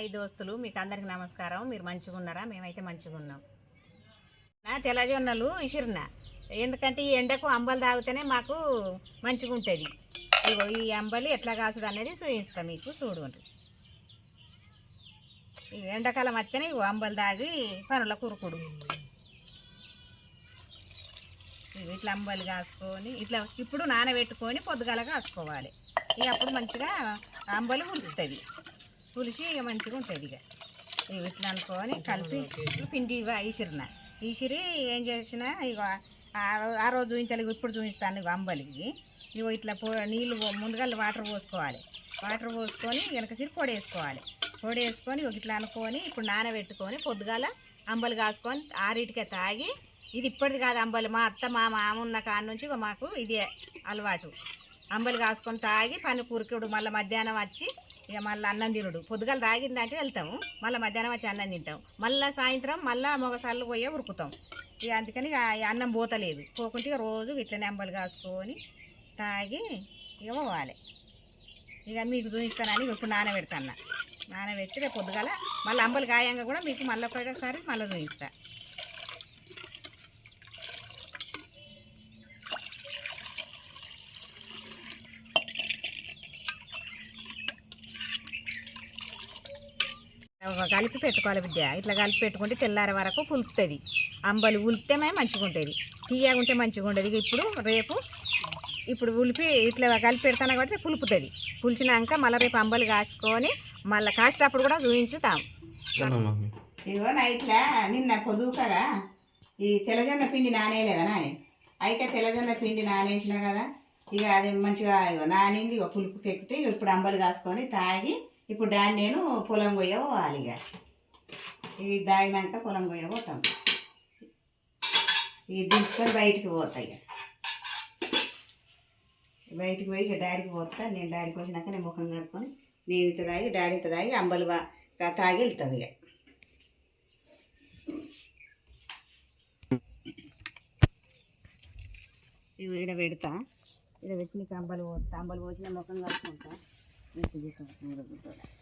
Hi దోస్తులు మీకు అందరికి నమస్కారం. మీరు మంచిగా ఉన్నారా? మేమైతే మంచిగా ఉన్నాం. నా తెల్లజొన్నలు ఇసిరిన. ఎందుకంటే ఈ ఎండకు అంబలు తాగితేనే మాకు మంచిగా ఉంటుంది. ఇగో ఈ అంబలి ఎట్లా కాసుడు అనేది చూపిస్తాం మీకు చూడండి. ఈ ఎండాకాలం వస్తేనే ఇగో అంబలు తాగి పనుల కురుకుడు. ఇవి ఇట్లా అంబలి కాసుకొని ఇట్లా ఇప్పుడు నానబెట్టుకొని పొద్దుగాల కాసుకోవాలి. ఇక అప్పుడు మంచిగా అంబలి ఉడుకుతుంది. పులిసి ఇక మంచిగా ఉంటుంది ఇక. ఇట్లా అనుకొని కలిపి పిండి ఈసిరిన. ఈసిరి ఏం చేసిన ఇక ఆ ఆ రోజు చూపించాలి ఇప్పుడు చూపిస్తాను ఇక అంబలికి. ఇగో ఇట్లా పో నీళ్ళు ముందుగా వాటర్ పోసుకోవాలి. వాటర్ పోసుకొని వెనకసిరి పొడి వేసుకోవాలి. పొడి వేసుకొని ఇట్లా అనుకొని ఇప్పుడు నానబెట్టుకొని పొద్దుగాల అంబలి కాసుకొని ఆరింటికే తాగి ఇది ఇప్పటిది కాదు అంబలి. మా అత్త మా మామ ఉన్న కాడ నుంచి మాకు ఇదే అలవాటు. అంబలి కాసుకొని తాగి పని కూరకుడు మళ్ళీ మధ్యాహ్నం వచ్చి ఇక మళ్ళీ అన్నం తినడు. పొద్దుగల తాగింది తాగిందంటే వెళ్తాము మళ్ళీ మధ్యాహ్నం వచ్చి అన్నం తింటాం. మళ్ళీ సాయంత్రం మళ్ళీ మొగసార్లు పోయే ఉరుకుతాం. ఇక అందుకని ఇక అన్నం పోతలేదు. పోకుంటే రోజు ఇట్లనే అంబలు కాసుకొని తాగి ఇక పోవాలి. ఇక మీకు చూపిస్తానని ఇప్పుడు నానబెడతాను నానబెట్టి రేపు పొద్దుగాల మళ్ళీ అంబలు గాయంగా కూడా మీకు మళ్ళీ ఒకసారి మళ్ళీ చూపిస్తాను కలిపి పెట్టుకోవాలి బిడ్డ ఇట్లా కలిపి పెట్టుకుంటే తెల్లారి వరకు పులుపుతుంది. అంబలి ఉలితేమే మంచిగా ఉంటుంది తీయగా ఉంటే మంచిగా ఉండదు ఇక ఇప్పుడు రేపు ఇప్పుడు ఉలిపి ఇట్లా కలిపి పెడతాను కాబట్టి రేపు పులుపుతుంది. పులిచినాక మళ్ళీ రేపు అంబలి కాసుకొని మళ్ళీ కాసేటప్పుడు కూడా చూపించుతాం ఇదిగో నైట్లా నిన్న పొదువుకగా ఈ తెల్లజొన్న పిండి నానేయలేదా నానే అయితే తెల్లజొన్న పిండి నానేసిన కదా ఇక అది మంచిగా ఇగో నానింది. ఇక పులుపు ఎక్కితే ఇప్పుడు అంబలు కాసుకొని తాగి ఇప్పుడు డాడీ నేను పొలం పోయే పోవాలి ఇక. ఇవి తాగినాక పొలం పోయే పోతాం. ఇవి దించుకొని బయటికి పోతాయి ఇక. బయటికి పోయి ఇక డాడీకి పోతా. నేను డాడీకి వచ్చినాక నేను ముఖం కడుక్కొని నేను ఇంత తాగి డాడీ ఇంత తాగి అంబలు తాగి వెళ్తాం ఇక. ఇవి ఈడ పెడతా. ఈడ పెట్టి నీకు అంబలు పోతా అంబలు పోసిన ముఖం 那直接说，我都不做了。